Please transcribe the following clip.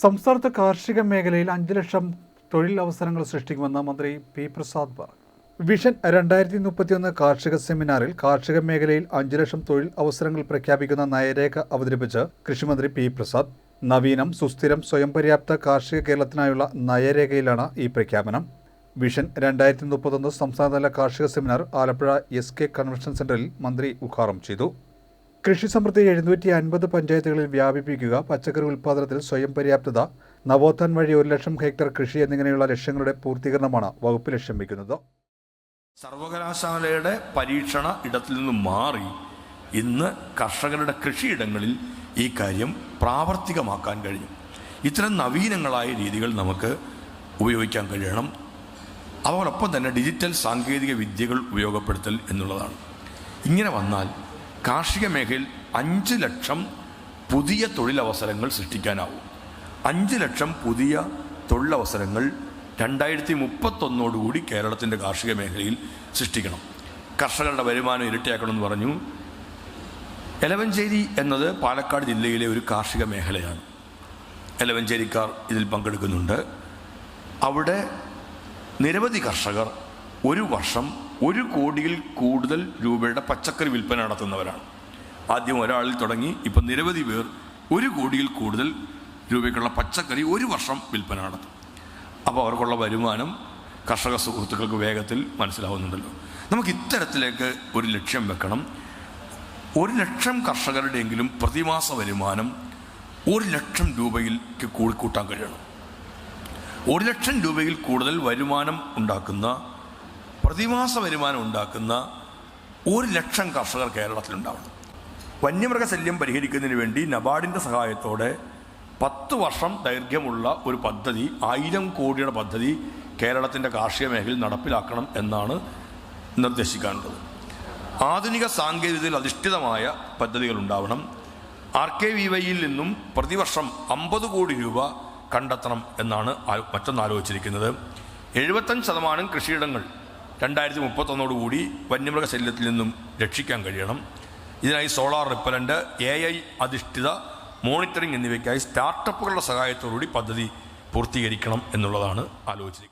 സംസ്ഥാനത്ത് കാർഷിക മേഖലയിൽ അഞ്ച് ലക്ഷം തൊഴിൽ അവസരങ്ങൾ സൃഷ്ടിക്കുമെന്ന് മന്ത്രി പി പ്രസാദ് പറഞ്ഞു. വിഷൻ രണ്ടായിരത്തി മുപ്പത്തിയൊന്ന് കാർഷിക സെമിനാറിൽ കാർഷിക മേഖലയിൽ അഞ്ച് ലക്ഷം തൊഴിൽ അവസരങ്ങൾ പ്രഖ്യാപിക്കുന്ന നയരേഖ അവതരിപ്പിച്ച് കൃഷിമന്ത്രി പി പ്രസാദ് നവീനം സുസ്ഥിരം സ്വയം പര്യാപ്ത കാർഷിക കേരളത്തിനായുള്ള നയരേഖയിലാണ് ഈ പ്രഖ്യാപനം. വിഷൻ രണ്ടായിരത്തി മുപ്പത്തൊന്ന് സംസ്ഥാനതല കാർഷിക seminar Alappuzha S K convention സെന്ററിൽ മന്ത്രി ഉദ്ഘാടനം ചെയ്തു. കൃഷി സമൃദ്ധി എഴുന്നൂറ്റി അൻപത് പഞ്ചായത്തുകളിൽ വ്യാപിപ്പിക്കുക പച്ചക്കറി ഉൽപ്പാദനത്തിൽ സ്വയം പര്യാപ്തത നവോത്ഥാൻ വഴി ഒരു ലക്ഷം ഹെക്ടർ കൃഷി എന്നിങ്ങനെയുള്ള ലക്ഷ്യങ്ങളുടെ പൂർത്തീകരണമാണ് വകുപ്പ് ലക്ഷ്യം വയ്ക്കുന്നത് സർവകലാശാലയുടെ പരീക്ഷണ ഇടത്തിൽ നിന്ന് മാറി ഇന്ന് കർഷകരുടെ കൃഷിയിടങ്ങളിൽ ഈ കാര്യം പ്രാവർത്തികമാക്കാൻ കഴിയും ഇത്തരം നവീനങ്ങളായ രീതികൾ നമുക്ക് ഉപയോഗിക്കാൻ കഴിയണം. അതോടൊപ്പം തന്നെ ഡിജിറ്റൽ സാങ്കേതിക വിദ്യകൾ ഉപയോഗപ്പെടുത്തൽ എന്നുള്ളതാണ്. ഇങ്ങനെ വന്നാൽ കാർഷിക മേഖലയിൽ അഞ്ച് ലക്ഷം പുതിയ തൊഴിലവസരങ്ങൾ സൃഷ്ടിക്കാനാവും. അഞ്ച് ലക്ഷം പുതിയ തൊഴിലവസരങ്ങൾ രണ്ടായിരത്തി മുപ്പത്തൊന്നോടുകൂടി കേരളത്തിന്റെ കാർഷിക മേഖലയിൽ സൃഷ്ടിക്കണം. കർഷകരുടെ വരുമാനം ഇരട്ടിയാക്കണമെന്ന് പറഞ്ഞു. എലവഞ്ചേരി എന്നത് പാലക്കാട് ജില്ലയിലെ ഒരു കാർഷിക മേഖലയാണ്. എലവഞ്ചേരിക്കാർ ഇതിൽ പങ്കെടുക്കുന്നുണ്ട്. അവിടെ നിരവധി കർഷകർ ഒരു വർഷം ഒരു കോടിയിൽ കൂടുതൽ രൂപയുടെ പച്ചക്കറി വിൽപ്പന നടത്തുന്നവരാണ്. ആദ്യം ഒരാളിൽ തുടങ്ങി ഇപ്പം നിരവധി പേർ ഒരു കോടിയിൽ കൂടുതൽ രൂപയ്ക്കുള്ള പച്ചക്കറി ഒരു വർഷം വിൽപ്പന നടത്തും. അപ്പോൾ അവർക്കുള്ള വരുമാനം കർഷക സുഹൃത്തുക്കൾക്ക് വേഗത്തിൽ മനസ്സിലാവുന്നുണ്ടല്ലോ. നമുക്ക് ഇത്തരത്തിലേക്ക് ഒരു ലക്ഷ്യം വെക്കണം. ഒരു ലക്ഷം കർഷകരുടെയെങ്കിലും പ്രതിമാസ വരുമാനം ഒരു ലക്ഷം രൂപയിലേക്ക് കൂടിക്കൂട്ടാൻ കഴിയണം. ഒരു ലക്ഷം രൂപയിൽ കൂടുതൽ വരുമാനം ഉണ്ടാക്കുന്ന പ്രതിമാസ വരുമാനം ഉണ്ടാക്കുന്ന ഒരു ലക്ഷം കർഷകർ കേരളത്തിലുണ്ടാവണം. വന്യമൃഗശല്യം പരിഹരിക്കുന്നതിന് വേണ്ടി നബാർഡിന്റെ സഹായത്തോടെ പത്ത് വർഷം ദൈർഘ്യമുള്ള ഒരു പദ്ധതി ആയിരം കോടിയുടെ പദ്ധതി കേരളത്തിന്റെ കാർഷിക മേഖലയിൽ നടപ്പിലാക്കണം എന്നാണ് നിർദ്ദേശിക്കാനുള്ളത്. ആധുനിക സാങ്കേതികതയിൽ അധിഷ്ഠിതമായ പദ്ധതികൾ ഉണ്ടാവണം. ആർ കെ വി വൈയിൽ നിന്നും പ്രതിവർഷം അമ്പത് കോടി രൂപ കണ്ടെത്തണം എന്നാണ് മറ്റൊന്ന് ആലോചിച്ചിരിക്കുന്നത് എഴുപത്തഞ്ച് ശതമാനം കൃഷിയിടങ്ങൾ രണ്ടായിരത്തി മുപ്പത്തൊന്നോടുകൂടി വന്യമൃഗശല്യത്തിൽ നിന്നും രക്ഷിക്കാൻ കഴിയണം. ഇതിനായി സോളാർ റിപ്പലന്റ് എ ഐ അധിഷ്ഠിത മോണിറ്ററിംഗ് എന്നിവയ്ക്കായി സ്റ്റാർട്ടപ്പുകളുടെ സഹായത്തോടുകൂടി പദ്ധതി പൂർത്തീകരിക്കണം എന്നുള്ളതാണ് ആലോചിച്ചിരിക്കുന്നത്.